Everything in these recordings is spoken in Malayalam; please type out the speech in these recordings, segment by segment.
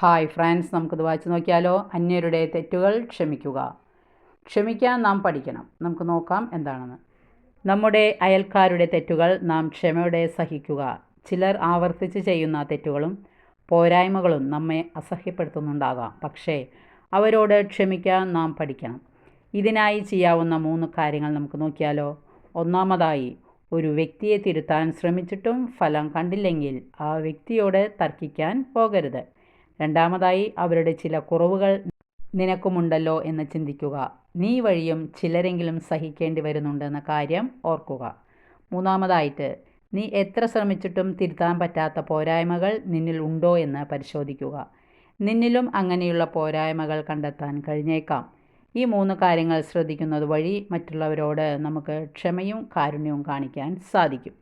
ഹായ് ഫ്രണ്ട്സ് നമുക്കിത് വായിച്ചു നോക്കിയാലോ? അന്യരുടെ തെറ്റുകൾ ക്ഷമിക്കുക. ക്ഷമിക്കാൻ നാം പഠിക്കണം. നമുക്ക് നോക്കാം എന്താണെന്ന്. നമ്മുടെ അയൽക്കാരുടെ തെറ്റുകൾ നാം ക്ഷമയോടെ സഹിക്കുക. ചിലർ ആവർത്തിച്ച് ചെയ്യുന്ന തെറ്റുകളും പോരായ്മകളും നമ്മെ അസഹ്യപ്പെടുത്തുന്നുണ്ടാകാം. പക്ഷേ അവരോട് ക്ഷമിക്കാൻ നാം പഠിക്കണം. ഇതിനായി ചെയ്യാവുന്ന മൂന്ന് കാര്യങ്ങൾ നമുക്ക് നോക്കിയാലോ? ഒന്നാമതായി ഒരു വ്യക്തിയെ തിരുത്താൻ ശ്രമിച്ചിട്ടും ഫലം കണ്ടില്ലെങ്കിൽ ആ വ്യക്തിയോട് തർക്കിക്കാൻ പോകരുത്. രണ്ടാമതായി അവരുടെ ചില കുറവുകൾ നിനക്കുമുണ്ടല്ലോ എന്ന് ചിന്തിക്കുക. നീ വഴിയും ചിലരെങ്കിലും സഹിക്കേണ്ടി വരുന്നുണ്ടെന്ന കാര്യം ഓർക്കുക. മൂന്നാമതായിട്ട് നീ എത്ര ശ്രമിച്ചിട്ടും തിരുത്താൻ പറ്റാത്ത പോരായ്മകൾ നിന്നിൽ ഉണ്ടോ എന്ന് പരിശോധിക്കുക. നിന്നിലും അങ്ങനെയുള്ള പോരായ്മകൾ കണ്ടെത്താൻ കഴിഞ്ഞേക്കാം. ഈ മൂന്ന് കാര്യങ്ങൾ ശ്രദ്ധിക്കുന്നത് വഴി മറ്റുള്ളവരോട് നമുക്ക് ക്ഷമയും കാരുണ്യവും കാണിക്കാൻ സാധിക്കും.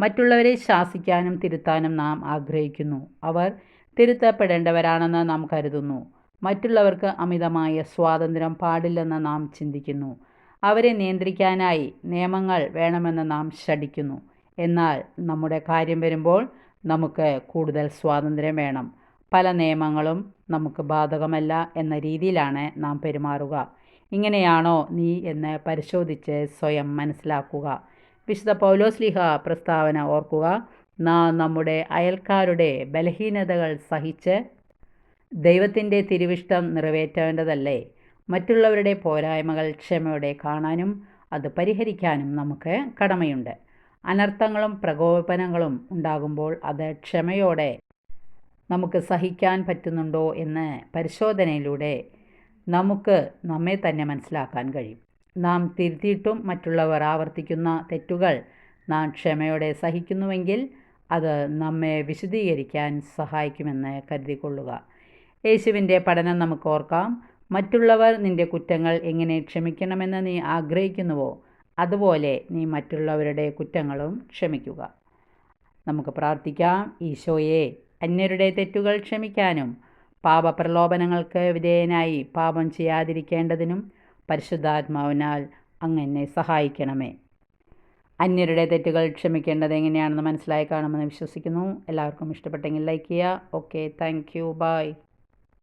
മറ്റുള്ളവരെ ശാസിക്കാനും തിരുത്താനും നാം ആഗ്രഹിക്കുന്നു. അവർ തിരുത്തപ്പെടേണ്ടവരാണെന്ന് നാം കരുതുന്നു. മറ്റുള്ളവർക്ക് അമിതമായ സ്വാതന്ത്ര്യം പാടില്ലെന്ന് നാം ചിന്തിക്കുന്നു. അവരെ നിയന്ത്രിക്കാനായി നിയമങ്ങൾ വേണമെന്ന് നാം ശഠിക്കുന്നു. എന്നാൽ നമ്മുടെ കാര്യം വരുമ്പോൾ നമുക്ക് കൂടുതൽ സ്വാതന്ത്ര്യം വേണം. പല നിയമങ്ങളും നമുക്ക് ബാധകമല്ല എന്ന രീതിയിലാണ് നാം പെരുമാറുക. ഇങ്ങനെയാണോ നീ എന്ന് പരിശോധിച്ച് സ്വയം മനസ്സിലാക്കുക. വിശുദ്ധ പൗലോസ്ലിഹ പ്രസ്താവന ഓർക്കുക. നാം നമ്മുടെ അയൽക്കാരുടെ ബലഹീനതകൾ സഹിച്ച് ദൈവത്തിന്റെ തിരുവിഷ്ടം നിറവേറ്റേണ്ടതല്ലേ? മറ്റുള്ളവരുടെ പോരായ്മകൾ ക്ഷമയോടെ കാണാനും അത് പരിഹരിക്കാനും നമുക്ക് കടമയുണ്ട്. അനർത്ഥങ്ങളും പ്രകോപനങ്ങളും ഉണ്ടാകുമ്പോൾ അത് ക്ഷമയോടെ നമുക്ക് സഹിക്കാൻ പറ്റുന്നുണ്ടോ എന്ന് പരിശോധനയിലൂടെ നമുക്ക് നമ്മെ തന്നെ മനസ്സിലാക്കാൻ കഴിയും. നാം തിരുത്തിയിട്ടും മറ്റുള്ളവർ ആവർത്തിക്കുന്ന തെറ്റുകൾ നാം ക്ഷമയോടെ സഹിക്കുന്നുവെങ്കിൽ അത് നമ്മെ വിശദീകരിക്കാൻ സഹായിക്കുമെന്ന് കരുതിക്കൊള്ളുക. യേശുവിന്റെ പഠനം നമുക്ക് ഓർക്കാം. മറ്റുള്ളവർ നിന്റെ കുറ്റങ്ങൾ എങ്ങനെ ക്ഷമിക്കണമെന്ന് നീ ആഗ്രഹിക്കുന്നുവോ അതുപോലെ നീ മറ്റുള്ളവരുടെ കുറ്റങ്ങളും ക്ഷമിക്കുക. നമുക്ക് പ്രാർത്ഥിക്കാം. ഈശോയെ അന്യരുടെ തെറ്റുകൾ ക്ഷമിക്കാനും പാപപ്രലോഭനങ്ങൾക്ക് വിധേയനായി പാപം ചെയ്യാതിരിക്കേണ്ടതിനും പരിശുദ്ധാത്മാവിനാൽ അങ്ങനെ സഹായിക്കണമേ. അന്യരുടെ തെറ്റുകൾ ക്ഷമിക്കേണ്ടത് എങ്ങനെയാണെന്ന് മനസ്സിലായി കാണുമെന്ന് വിശ്വസിക്കുന്നു. എല്ലാവർക്കും ഇഷ്ടപ്പെട്ടെങ്കിൽ ലൈക്ക് ചെയ്യുക. Okay thank you by